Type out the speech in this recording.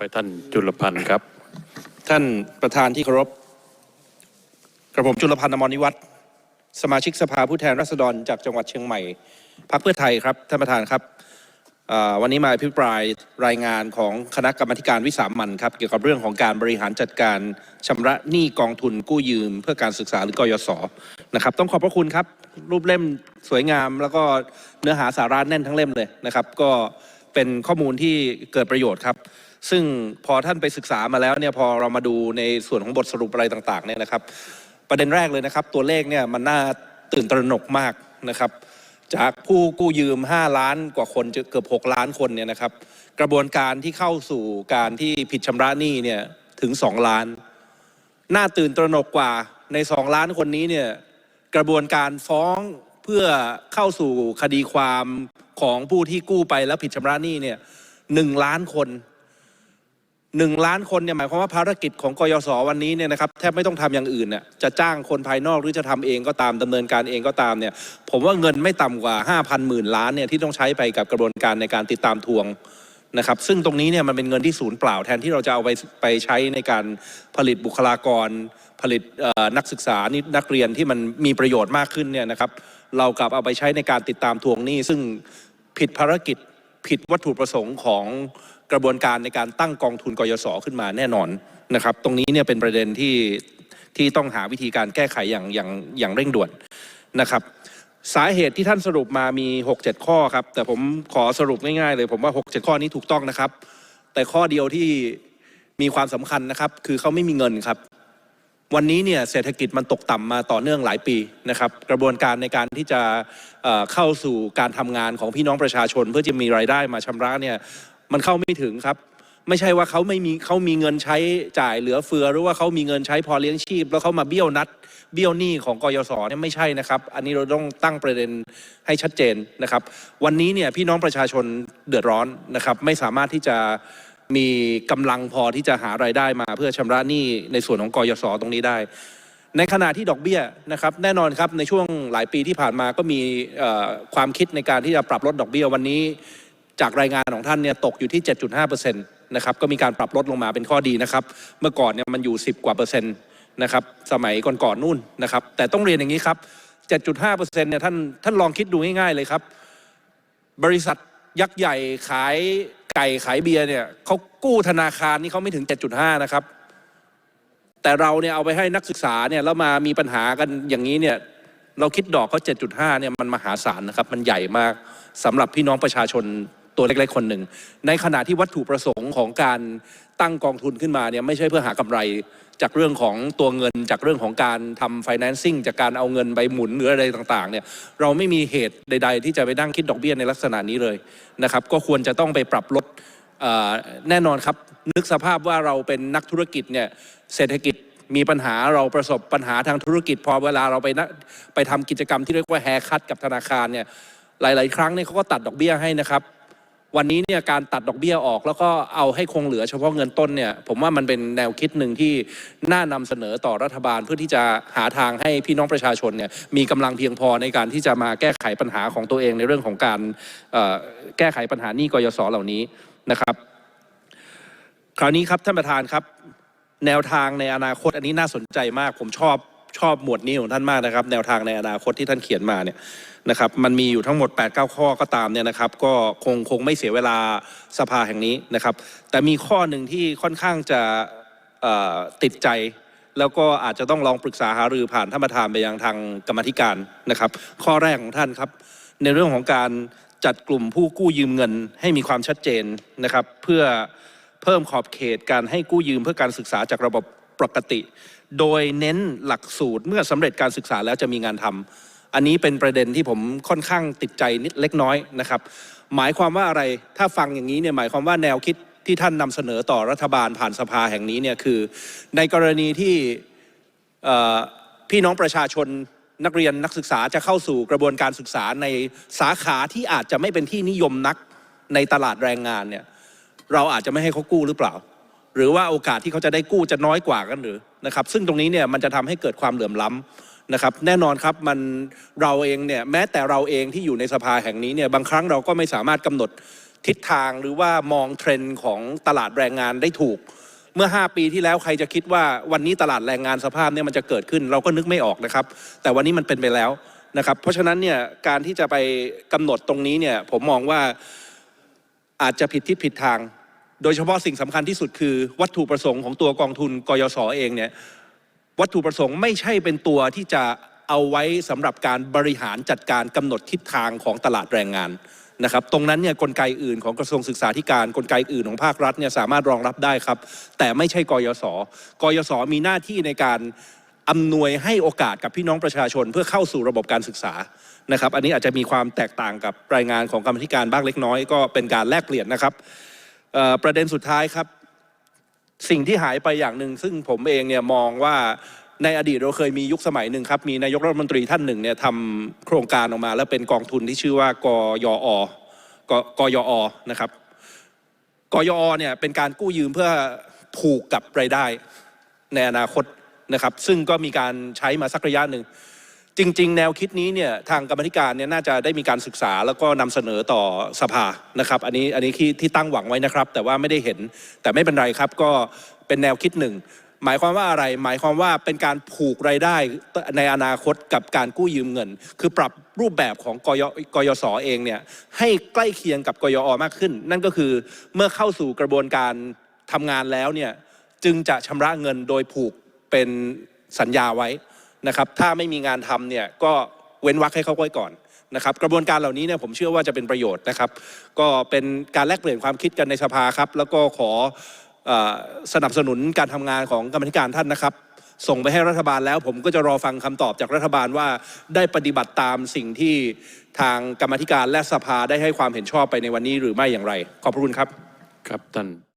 ไปท่านจุลพันธ์ครับ ท่านประธานที่เคารพกระผมจุลพันธ์อมรนิวัฒน์สมาชิกสภาผู้แทนราษฎรจากจังหวัดเชียงใหม่พรรคเพื่อไทยครับท่านประธานครับวันนี้มาอภิปรายรายงานของคณะกรรมการวิสามันครับเกี่ยวกับเรื่องของการบริหารจัดการชำระหนี้กองทุนกู้ยืม เพื่อการศึกษาหรือกยศนะครับ ต้องขอบพระคุณครับ รูปเล่มสวยงาม แล้วก็เนื้อหาสาระแน่นทั้งเล่มเลยนะครับ ก็ เป็นข้อมูลที่เกิดประโยชน์ครับ ซึ่งพอท่านไปศึกษามาแล้วเนี่ยพอเรามาดูในส่วนของบทสรุปอะไรต่างๆเนี่ยนะครับ ประเด็นแรกเลยนะครับ ตัวเลขเนี่ยมันน่าตื่นตระหนกมากนะครับ จากผู้กู้ยืม 5 ล้านกว่าคนจะเกือบ 6 ล้านคนเนี่ยนะครับ กระบวนการที่เข้าสู่การที่ผิดชำระหนี้เนี่ยถึง 2 ล้าน น่าตื่นตระหนกกว่าใน 2 ล้านคนนี้เนี่ยกระบวนการฟ้อง พื่อเข้าสู่คดีความของผู้ที่กู้ไปแล้วผิดชำระหนี้เนี่ยหนึ่งล้านคนหนึ่งล้านคนเนี่ยหมายความว่าภารกิจของกยศวันนี้เนี่ยนะครับแทบไม่ต้องทำอย่างอื่นน่ะจะจ้างคนภายนอกหรือจะทำเองก็ตามดำเนินการเองก็ตามเนี่ยผมว่าเงินไม่ต่ำกว่า5,000หมื่นล้านเนี่ยที่ต้องใช้ไปกับกระบวนการในการติดตามทวงนะครับซึ่งตรงนี้เนี่ยมันเป็นเงินที่ศูนย์เปล่าแทนที่เราจะเอาไปไปใช้ในการผลิตบุคลากร ผลิตนักศึกษานักเรียนที่มันมีประโยชน์มากขึ้นเนี่ยนะครับ เรากลับเอาไปใช้ในการติดตามทวงหนี้ ซึ่งผิดภารกิจผิดวัตถุประสงค์ของกระบวนการในการตั้งกองทุนกยศขึ้นมาแน่นอนนะครับ ตรงนี้เนี่ยเป็นประเด็นที่ที่ต้องหาวิธีการแก้ไขอย่างอย่างอย่างเร่งด่วนนะครับสาเหตุที่ท่านสรุปมามี 6-7 ข้อครับ แต่ผมขอสรุปง่ายๆเลย ผมว่า 6-7 ข้อนี้ถูกต้องนะครับ แต่ข้อเดียวที่มีความสำคัญนะครับ คือเขาไม่มีเงินครับ วันนี้เนี่ยเศรษฐกิจมันตกต่ำมาต่อเนื่องหลายปีนะครับ กระบวนการในการที่จะเข้าสู่การทำงานของพี่น้องประชาชน เพื่อจะมีรายได้มาชำระเนี่ยมันเข้าไม่ถึงครับ ไม่ใช่ว่าเขาไม่มีเขามีเงินใช้จ่ายเหลือเฟือ หรือว่าเขามีเงินใช้พอเลี้ยงชีพ แล้วเขามาเบี้ยวนัดเบี้ยวหนี้ของกยศเนี่ยไม่ใช่นะครับ อันนี้เราต้องตั้งประเด็นให้ชัดเจนนะครับ วันนี้เนี่ยพี่น้องประชาชนเดือดร้อนนะครับ ไม่สามารถที่จะ มีกำลังพอที่จะหารายได้มาเพื่อชำระหนี้ในส่วนของกยศตรงนี้ได้ ในขณะที่ดอกเบี้ยนะครับแน่นอนครับในช่วงหลายปีที่ผ่านมาก็มีความคิดในการที่จะปรับลดดอกเบี้ยวันนี้ จากรายงานของท่านเนี่ยตกอยู่ที่ 7.5%นะครับก็มีการปรับลดลงมาเป็นข้อดีนะครับ เมื่อก่อนเนี่ยมันอยู่ 10 กว่าเปอร์เซ็นต์นะครับสมัยก่อนๆนู่นนะครับ แต่ต้องเรียนอย่างนี้ครับ 7.5%เนี่ยท่านท่านลองคิดดูง่ายๆเลยครับ บริษัทยักษ์ใหญ่ขาย ก่ขายเบียร์เนี่ยเขากู้ธนาคารนี่เขาไม่ถึง 7.5 นะครับ แต่เราเนี่ยเอาไปให้นักศึกษาเนี่ยแล้วมามีปัญหากันอย่างนี้เนี่ยเราคิดดอกเขา7.5 เนี่ยมันมหาศาลนะครับ มันใหญ่มากสำหรับพี่น้องประชาชน ตัวเล็กๆคนหนึ่ง ในขณะที่วัตถุประสงค์ของการตั้งกองทุนขึ้นมาเนี่ยไม่ใช่เพื่อหากำไรจากเรื่องของตัวเงินจากเรื่องของการทำ financing จากการเอาเงินไปหมุนหรืออะไรต่างๆเนี่ยเราไม่มีเหตุใด ๆ ที่จะไปนั่งคิดดอกเบี้ยในลักษณะนี้เลยนะครับก็ควรจะต้องไปปรับลดแน่นอนครับ นึกสภาพว่าเราเป็นนักธุรกิจเนี่ยเศรษฐกิจมีปัญหาเราประสบปัญหาทางธุรกิจ พอเวลาเราไปนะไปทำกิจกรรมที่เรียกว่าแฮคัตกับธนาคารเนี่ยหลาย ๆ ครั้งเนี่ยเขาก็ตัดดอกเบี้ยให้นะครับ วันนี้เนี่ยการตัดดอกเบี้ยออก แล้วก็เอาให้คงเหลือเฉพาะเงินต้นเนี่ยผมว่ามันเป็นแนวคิดหนึ่งที่น่านำเสนอต่อรัฐบาลเพื่อที่จะหาทางให้พี่น้องประชาชนเนี่ยมีกำลังเพียงพอในการที่จะมาแก้ไขปัญหาของตัวเองในเรื่องของการแก้ไขปัญหาหนี้กยศเหล่านี้นะครับ คราวนี้ครับท่านประธานครับ แนวทางในอนาคตอันนี้น่าสนใจมาก ผมชอบ ชอบหมวดนี้ของท่านมากนะครับ แนวทางในอนาคตที่ท่านเขียนมาเนี่ยนะครับมันมีอยู่ทั้งหมด 8 9 ข้อก็ตามเนี่ยนะครับ ก็คงคงไม่เสียเวลาสภาแห่งนี้นะครับ แต่มีข้อหนึ่งที่ค่อนข้างจะติดใจ แล้วก็อาจจะต้องลองปรึกษาหารือผ่านท่านประธานไปยังทางกรรมธิการนะครับ ข้อแรกของท่านครับ ในเรื่องของการจัดกลุ่มผู้กู้ยืมเงินให้มีความชัดเจนนะครับ เพื่อเพิ่มขอบเขตการให้กู้ยืมเพื่อการศึกษาจากระบบ ปกติ โดยเน้นหลักสูตรเมื่อสำเร็จการศึกษาแล้วจะมีงานทำอันนี้เป็นประเด็นที่ผมค่อนข้างติดใจนิดเล็กน้อยนะครับ หมายความว่าอะไรถ้าฟังอย่างนี้เนี่ยหมายความว่าแนวคิดที่ท่านนำเสนอต่อรัฐบาลผ่านสภาแห่งนี้เนี่ยคือ ในกรณีที่พี่น้องประชาชนนักเรียนนักศึกษาจะเข้าสู่กระบวนการศึกษาในสาขาที่อาจจะไม่เป็นที่นิยมนักในตลาดแรงงานเนี่ยเราอาจจะไม่ให้เขากู้หรือเปล่า หรือว่าโอกาสที่เขาจะได้กู้จะน้อยกว่ากันหรือนะครับ ซึ่งตรงนี้เนี่ยมันจะทำให้เกิดความเหลื่อมล้ำนะครับ แน่นอนครับมันเราเองเนี่ยแม้แต่เราเองที่อยู่ในสภาแห่งนี้เนี่ยบางครั้งเราก็ไม่สามารถกำหนดทิศทางหรือว่ามองเทรนด์ของตลาดแรงงานได้ถูก เมื่อ 5 ปีที่แล้วใครจะคิดว่าวันนี้ตลาดแรงงานสภาพเนี่ยมันจะเกิดขึ้น เราก็นึกไม่ออกนะครับ แต่วันนี้มันเป็นไปแล้วนะครับ เพราะฉะนั้นเนี่ยการที่จะไปกำหนดตรงนี้เนี่ยผมมองว่าอาจจะผิดทิศผิดทาง โดยเฉพาะสิ่งสำคัญที่สุดคือวัตถุประสงค์ของตัวกองทุนกยศเองเนี่ยวัตถุประสงค์ไม่ใช่เป็นตัวที่จะเอาไว้สำหรับการบริหารจัดการกำหนดทิศทางของตลาดแรงงานนะครับ ตรงนั้นเนี่ยกลไกอื่นของกระทรวงศึกษาธิการกลไกอื่นของภาครัฐเนี่ยสามารถรองรับได้ครับ แต่ไม่ใช่กยศกยศมีหน้าที่ในการอำนวยให้โอกาสกับพี่น้องประชาชนเพื่อเข้าสู่ระบบการศึกษานะครับ อันนี้อาจจะมีความแตกต่างกับรายงานของกรรมธิการบ้างเล็กน้อยก็เป็นการแลกเปลี่ยนนะครับ ประเด็นสุดท้ายครับ สิ่งที่หายไปอย่างหนึ่งซึ่งผมเองเนี่ยมองว่าในอดีตเราเคยมียุคสมัยหนึ่งครับ มีนายกรัฐมนตรีท่านหนึ่งเนี่ยทำโครงการออกมา แล้วเป็นกองทุนที่ชื่อว่ากยอ กกยอนะครับกยอเนี่ยเป็นการกู้ยืมเพื่อผูกกับรายได้ในอนาคตนะครับ ซึ่งก็มีการใช้มาสักระยะหนึ่ง จริง ๆ แนวคิดนี้เนี่ยทางกรรมธิการเนี่ยน่าจะได้มีการศึกษาแล้วก็นำเสนอต่อสภานะครับอันนี้อันนี้ที่ที่ตั้งหวังไว้นะครับ แต่ว่าไม่ได้เห็นแต่ไม่เป็นไรครับก็เป็นแนวคิดหนึ่งหมายความว่าอะไร หมายความว่าเป็นการผูกรายได้ในอนาคตกับการกู้ยืมเงิน คือปรับรูปแบบของกยกยศเองเนี่ยให้ใกล้เคียงกับกยอมากขึ้น นั่นก็คือเมื่อเข้าสู่กระบวนการทำงานแล้วเนี่ยจึงจะชำระเงินโดยผูกเป็นสัญญาไว้ นะครับถ้าไม่มีงานทำเนี่ยก็เว้นวรรคให้เขาไว้ก่อนนะครับกระบวนการเหล่านี้เนี่ยผมเชื่อว่าจะเป็นประโยชน์นะครับ ก็เป็นการแลกเปลี่ยนความคิดกันในสภาครับ แล้วก็ขอออสนับสนุนการทำงานของกรรมธิการท่านนะครับ ส่งไปให้รัฐบาลแล้ว ผมก็จะรอฟังคำตอบจากรัฐบาลว่าได้ปฏิบัติตามสิ่งที่ทางกรรมธิการและสภาได้ให้ความเห็นชอบไปในวันนี้หรือไม่อย่างไร ขอบพระคุณครับครับท่าน